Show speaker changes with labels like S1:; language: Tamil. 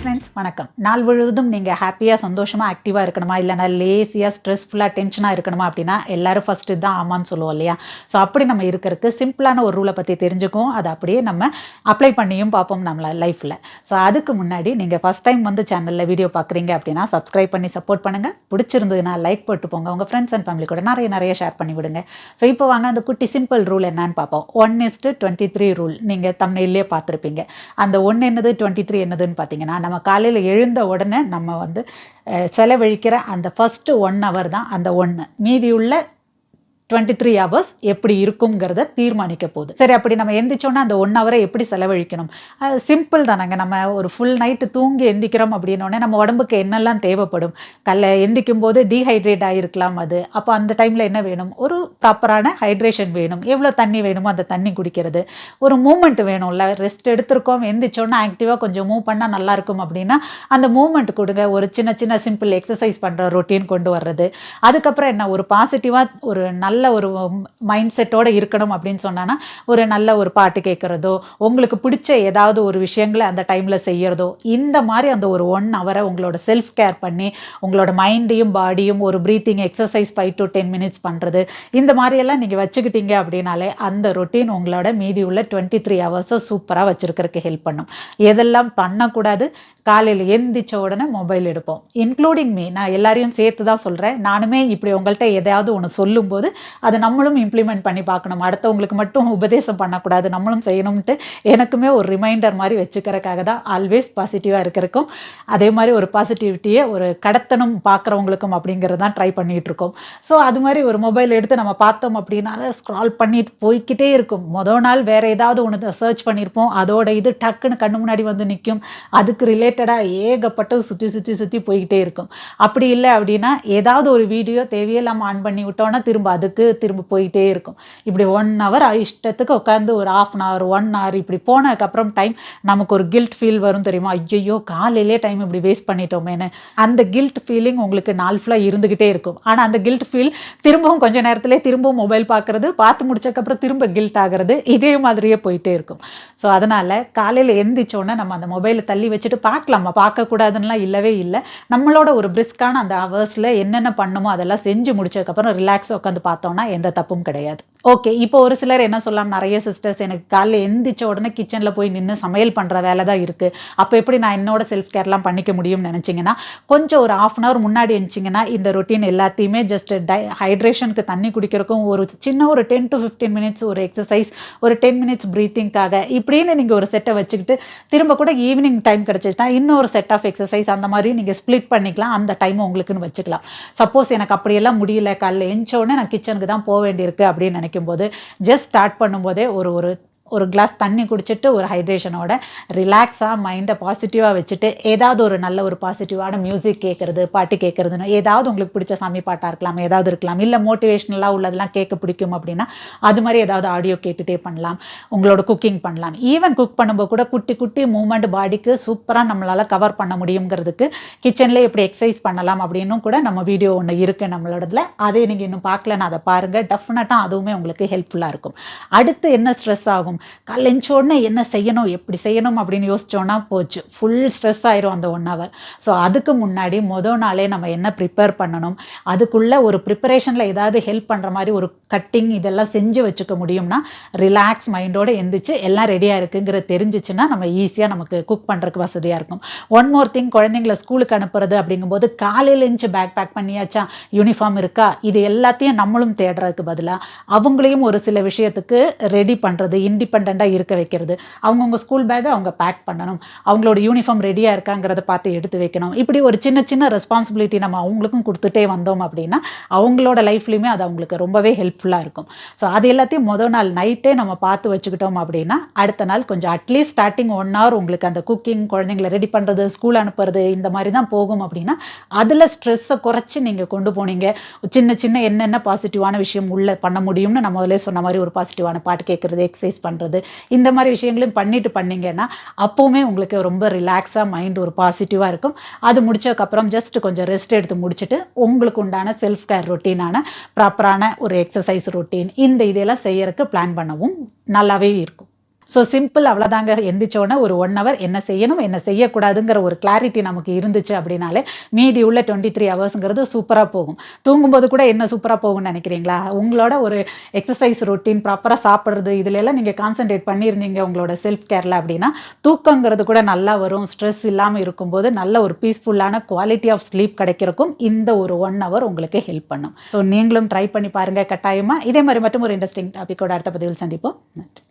S1: ஹாய் ஃப்ரெண்ட்ஸ் வணக்கம். நாள் முழுவதும் நீங்கள் ஹாப்பியாக சந்தோஷமாக ஆக்டிவாக இருக்கணுமா? இல்லைனா லேசியாக ஸ்ட்ரெஸ்ஃபுல்லாக டென்ஷனாக இருக்கணுமா அப்படின்னா எல்லாரும் ஃபஸ்ட்டு தான் ஆமான்னு சொல்லுவோம் இல்லையா? ஸோ அப்படி நம்ம இருக்கிறதுக்கு சிம்பிளான ஒரு ரூலை பற்றி தெரிஞ்சுக்கும் அதை அப்படியே நம்ம அப்ளை பண்ணியும் பார்ப்போம் நம்மளை லைஃப்பில் ஸோ அதுக்கு முன்னாடி நீங்கள் ஃபஸ்ட் டைம் வந்து சேனலில் வீடியோ பார்க்குறீங்க அப்படின்னா சப்ஸ்கிரைப் பண்ணி சப்போர்ட் பண்ணுங்கள் பிடிச்சிருந்ததுன்னா லைக் போட்டு போங்க உங்கள் ஃப்ரெண்ட்ஸ் அண்ட் ஃபேமிலி கூட நிறைய நிறைய ஷேர் பண்ணி விடுங்க. ஸோ இப்போ வாங்க அந்த குட்டி சிம்பிள் ரூல் என்னன்னு பார்ப்போம். One is to twenty three rule நீங்கள் தமிழ்லேயே பார்த்துருப்பீங்க. அந்த ஒன்று என்னது டுவெண்ட்டி த்ரீ என்னதுன்னு பார்த்தீங்கன்னா நம்ம காலையில் எழுந்த உடனே நம்ம வந்து செலவழிக்கிற அந்த ஃபஸ்ட்டு ஒன் ஹவர் தான் அந்த ஒன்று மீதியுள்ள டுவெண்ட்டி த்ரீ ஹவர்ஸ் எப்படி இருக்குங்கிறத தீர்மானிக்க போகுது. சரி அப்படி நம்ம எந்திரிச்சோன்னா அந்த ஒன் ஹவரை எப்படி செலவழிக்கணும்? சிம்பிள் தானங்க. நம்ம ஒரு ஃபுல் நைட்டு தூங்கி எந்திக்கிறோம் அப்படின்னோடனே நம்ம உடம்புக்கு என்னெல்லாம் தேவைப்படும்? கல்ல எந்திக்கும் போது டீஹைட்ரேட் ஆகிருக்கலாம் அது. அப்போ அந்த டைமில் என்ன வேணும்? ஒரு ப்ராப்பரான ஹைட்ரேஷன் வேணும். எவ்வளோ தண்ணி வேணுமோ அந்த தண்ணி குடிக்கிறது. ஒரு மூமெண்ட் வேணும்ல. ரெஸ்ட் எடுத்திருக்கோம் எந்திரிச்சோன்னா ஆக்டிவாக கொஞ்சம் மூவ் பண்ணால் நல்லாயிருக்கும் அப்படின்னா அந்த மூமெண்ட் கொடுங்க. ஒரு சின்ன சின்ன சிம்பிள் எக்ஸசைஸ் பண்ணுற ரொட்டீன் கொண்டு வர்றது. அதுக்கப்புறம் என்ன? ஒரு பாசிட்டிவாக ஒரு நல்ல ஒரு மைண்ட் செட்டோடு இருக்கணும் அப்படின்னு சொன்னான்னா ஒரு நல்ல ஒரு பாட்டு கேட்குறதோ உங்களுக்கு பிடிச்ச ஏதாவது ஒரு விஷயங்களை அந்த டைமில் செய்யறதோ இந்த மாதிரி அந்த ஒரு ஒன் ஹவரை உங்களோட செல்ஃப் கேர் பண்ணி உங்களோட மைண்டையும் பாடியும் ஒரு breathing exercise five to ten minutes பண்ணுறது இந்த மாதிரியெல்லாம் நீங்கள் வச்சுக்கிட்டீங்க அப்படின்னாலே அந்த ரொட்டீன் உங்களோட மீதி உள்ள டுவெண்ட்டி த்ரீ ஹவர்ஸும் சூப்பராக வச்சுருக்கிறதுக்கு ஹெல்ப் பண்ணும். எதெல்லாம் பண்ணக்கூடாது காலையில் எந்திரிச்ச உடனே மொபைல் எடுப்போம். இன்க்ளூடிங் மீ நான் எல்லாரையும் சேர்த்து தான் சொல்கிறேன் நானுமே இப்படி உங்கள்கிட்ட எதையாவது ஒன்று சொல்லும்போது அதை நம்மளும் இம்ப்ளிமெண்ட் பண்ணி பார்க்கணும். அடுத்தவங்களுக்கு மட்டும் உபதேசம் பண்ணக்கூடாது. நம்மளும் செய்யணும்ட்டு எனக்குமே ஒரு ரிமைண்டர் மாதிரி வச்சுக்கிறக்காக தான் ஆல்வேஸ் பாசிட்டிவாக இருக்கிறக்கும் அதே மாதிரி ஒரு பாசிட்டிவிட்டியை ஒரு கடத்தணும் பார்க்குறவங்களுக்கும் அப்படிங்கிறது தான் ட்ரை பண்ணிகிட்டு இருக்கோம். ஸோ அது மாதிரி ஒரு மொபைல் எடுத்து நம்ம பார்த்தோம் அப்படின்னால ஸ்க்ரால் பண்ணிட்டு போய்க்கிட்டே இருக்கும். மொதல் நாள் வேறு ஏதாவது ஒன்று சர்ச் பண்ணியிருப்போம் அதோட இது டக்குன்னு கண்ணு முன்னாடி வந்து நிற்கும் அதுக்கு ரிலே ரிலேட்டடாக ஏகப்பட்ட சுற்றி சுற்றி சுற்றி போய்கிட்டே இருக்கும். அப்படி இல்லை அப்படின்னா ஏதாவது ஒரு வீடியோ தேவையில்லாமல் ஆன் பண்ணி விட்டோன்னா திரும்ப அதுக்கு திரும்ப போயிட்டே இருக்கும். இப்படி ஒன் ஹவர் இஷ்டத்துக்கு உட்காந்து ஒரு half an hour one hour இப்படி போனதுக்கப்புறம் டைம் நமக்கு ஒரு கில்ட் ஃபீல் வரும் தெரியுமா? ஐயோ காலையிலே டைம் இப்படி வேஸ்ட் பண்ணிட்டோமேன்னு. அந்த கில்ட் ஃபீலிங் உங்களுக்கு நாள் ஃபுல்லாக இருந்துக்கிட்டே இருக்கும். ஆனால் அந்த கில்ட் ஃபீல் திரும்பவும் கொஞ்ச நேரத்திலே திரும்பவும் மொபைல் பார்க்குறது பார்த்து முடிச்சக்கப்புறம் திரும்ப கில்ட் ஆகிறது இதே மாதிரியே போயிட்டே இருக்கும். ஸோ அதனால் காலையில் எந்திரிச்சோன்னே நம்ம அந்த மொபைலை தள்ளி வச்சுட்டு பார்க்கலாமா. பார்க்கக்கூடாதுன்னெலாம் இல்லவே இல்லை. நம்மளோட ஒரு பிரிஸ்கான அந்த ஹவர்ஸில் என்னென்ன பண்ணுமோ அதெல்லாம் செஞ்சு முடிச்சதுக்கப்புறம் ரிலாக்ஸ் உட்காந்து பார்த்தோம்னா எந்த தப்பும் கிடையாது. ஓகே இப்போ ஒரு சிலர் என்ன சொல்லலாம் நிறைய சிஸ்டர்ஸ் எனக்கு காலைல எந்திரிச்ச உடனே கிச்சனில் போய் நின்று சமையல் பண்ணுற வேலை தான் இருக்குது அப்போ எப்படி நான் என்னோட செல்ஃப் கேர்லாம் பண்ணிக்க முடியும்னு நினச்சிங்கன்னா கொஞ்சம் ஒரு ஆஃப் அன் ஹவர் முன்னாடி இருந்துச்சிங்கன்னா இந்த ரொட்டீன் எல்லாத்தையுமே ஜஸ்ட் டை ஹைட்ரேஷனுக்கு தண்ணி குடிக்கிறக்கும் ஒரு சின்ன ஒரு டென் டு ஃபிஃப்டீன் மினிட்ஸ் ஒரு எக்ஸசைஸ் ஒரு டென் மினிட்ஸ் ப்ரீத்திங்காக இப்படின்னு நீங்கள் ஒரு செட்டை வச்சுக்கிட்டு திரும்ப கூட ஈவினிங் டைம் கிடச்சிச்சுன்னா இன்னொரு செட் ஆஃப் எக்ஸசைஸ் அந்த மாதிரி நீங்கள் ஸ்ப்ளிட் பண்ணிக்கலாம். அந்த டைம் உங்களுக்குன்னு வச்சுக்கலாம். சப்போஸ் எனக்கு அப்படியெல்லாம் முடியல காலைல எஞ்ச உடனே நான் கிச்சனுக்கு தான் போக வேண்டியிருக்கு அப்படின்னு நினைக்கிறேன் போது ஜஸ்ட் ஸ்டார்ட் பண்ணும்போதே ஒரு ஒரு ஒரு கிளாஸ் தண்ணி குடிச்சிட்டு ஒரு ஹைட்ரேஷனோட ரிலாக்ஸாக மைண்டை பாசிட்டிவாக வச்சுட்டு ஏதாவது ஒரு நல்ல ஒரு பாசிட்டிவான மியூசிக் கேட்குறது பாட்டு கேட்குறதுன்னு ஏதாவது உங்களுக்கு பிடிச்ச சாமி பாட்டாக இருக்கலாம் ஏதாவது இருக்கலாம். இல்லை மோட்டிவேஷ்னலாக உள்ளதெல்லாம் கேட்க பிடிக்கும் அப்படின்னா அது மாதிரி ஏதாவது ஆடியோ கேட்டுகிட்டே பண்ணலாம். உங்களோட குக்கிங் பண்ணலாம். ஈவன் குக் பண்ணும்போது கூட குட்டி குட்டி மூமெண்ட் பாடிக்கு சூப்பராக நம்மளால் கவர் பண்ண முடியுங்கிறதுக்கு கிச்சனில் எப்படி எக்ஸசைஸ் பண்ணலாம் அப்படின்னும் கூட நம்ம வீடியோ ஒன்று இருக்குது நம்மளோடதுல. அதை நீங்கள் இன்னும் பார்க்கலன்னு அதை பாருங்கள் டெஃபினட்டாக அதுவுமே உங்களுக்கு ஹெல்ப்ஃபுல்லாக இருக்கும். அடுத்து என்ன ஸ்ட்ரெஸ் ஆகும்? காலைல எந்திச்ச உடனே என்ன செய்யணும் எப்படி செய்யணும் அப்படின்னு யோசிச்சோன்னா போச்சு. ஃபுல் ஸ்ட்ரெஸ் ஆயிரும் அந்த ஒன் ஹவர் ஸோ அதுக்கு முன்னாடி மொதல் நாளே நம்ம என்ன ப்ரிப்பேர் பண்ணணும் அதுக்குள்ளே ஒரு ப்ரிப்பரேஷனில் ஏதாவது ஹெல்ப் பண்ணுற மாதிரி ஒரு கட்டிங் இதெல்லாம் செஞ்சு வச்சுக்க முடியும்னா ரிலாக்ஸ் மைண்டோடு எந்திரிச்சு எல்லாம் ரெடியாக இருக்குங்கிறது தெரிஞ்சிச்சுன்னா நம்ம ஈஸியாக நமக்கு குக் பண்ணுறதுக்கு வசதியாக இருக்கும். ஒன் மோர் திங் குழந்தைங்கள ஸ்கூலுக்கு அனுப்புறது அப்படிங்கும்போது காலையில் எழுந்துச்சு பேக் பேக் பண்ணியாச்சா யூனிஃபார்ம் இருக்கா இது எல்லாத்தையும் நம்மளும் தேடுறதுக்கு பதிலாக அவங்களையும் ஒரு சில விஷயத்துக்கு ரெடி பண்ணுறது இண்டிபெண்ட்டாக இருக்க வைக்கிறது. அவங்கவுங்க ஸ்கூல் பேக்கை அவங்க பேக் பண்ணணும். அவங்களோட யூனிஃபார்ம் ரெடியாக இருக்காங்கிறத பார்த்து எடுத்து வைக்கணும். இப்படி ஒரு சின்ன சின்ன ரெஸ்பான்சிபிலிட்டி நம்ம அவங்களுக்கும் கொடுத்துட்டே வந்தோம் அப்படின்னா அவங்களோட லைஃப்லையுமே அது அவங்களுக்கு ரொம்பவே ஹெல்ப்ஃபுல்லாக இருக்கும். ஸோ அது எல்லாத்தையும் முதல் நாள் நைட்டே நம்ம பார்த்து வச்சுக்கிட்டோம் அப்படின்னா அடுத்த நாள் கொஞ்சம் அட்லீஸ்ட் ஸ்டார்டிங் ஒன் ஹவர் உங்களுக்கு அந்த குக்கிங் குழந்தைங்களை ரெடி பண்ணுறது ஸ்கூல் அனுப்புறது இந்த மாதிரி தான் போகும் அப்படின்னா அதில் ஸ்ட்ரெஸ்ஸை குறைச்சி நீங்கள் கொண்டு போனீங்க. சின்ன சின்ன என்னென்ன பாசிட்டிவான விஷயம் உள்ள பண்ண முடியும்னு நம்ம முதல்ல சொன்ன மாதிரி ஒரு பாசிட்டிவான பாட்டு கேட்குறது எக்ஸசைஸ் பண்ணுறது இந்த மாதிரி விஷயங்களையும் பண்ணிட்டு பண்ணிங்கன்னா அப்போவுமே உங்களுக்கு ரொம்ப ரிலாக்ஸாக மைண்ட் ஒரு பாசிட்டிவாக இருக்கும். அது முடிச்சதுக்கப்புறம் ஜஸ்ட் கொஞ்சம் ரெஸ்ட் எடுத்து முடிச்சுட்டு உங்களுக்கு உண்டான செல்ஃப் கேர் ரொட்டீனான ப்ராப்பரான ஒரு எக்ஸசைஸ் ரொட்டீன் இந்த இதெல்லாம் செய்யறதுக்கு பிளான் பண்ணவும் நல்லாவே இருக்கும். ஸோ சிம்பிள் அவ்வளோதாங்க எந்திரிச்சோடனே ஒரு ஒன் ஹவர் என்ன செய்யணும் என்ன செய்யக்கூடாதுங்கிற ஒரு கிளாரிட்டி நமக்கு இருந்துச்சு அப்படின்னாலே மீதி உள்ள டுவெண்ட்டி த்ரீ ஹவர்ஸுங்கிறது சூப்பராக போகும். தூங்கும்போது கூட என்ன சூப்பராக போகும்னு நினைக்கிறீங்களா? உங்களோட ஒரு எக்ஸசைஸ் ரொட்டீன் ப்ராப்பராக சாப்பிட்றது இதிலெல்லாம் நீங்கள் கான்சென்ட்ரேட் பண்ணியிருந்தீங்க உங்களோட செல்ஃப் கேரில் அப்படின்னா தூக்கங்கிறது கூட நல்லா வரும். ஸ்ட்ரெஸ் இல்லாமல் இருக்கும்போது நல்ல ஒரு பீஸ்ஃபுல்லான குவாலிட்டி ஆஃப் ஸ்லீப் கிடைக்கிறக்கும் இந்த ஒரு ஒன் ஹவர் உங்களுக்கு ஹெல்ப் பண்ணும். ஸோ நீங்களும் ட்ரை பண்ணி பாருங்கள் கட்டாயமாக இதே மாதிரி மட்டும் ஒரு இன்ட்ரெஸ்டிங் டாப்பிக்கோட அடுத்த பதிவில் சந்திப்போம். நன்றி.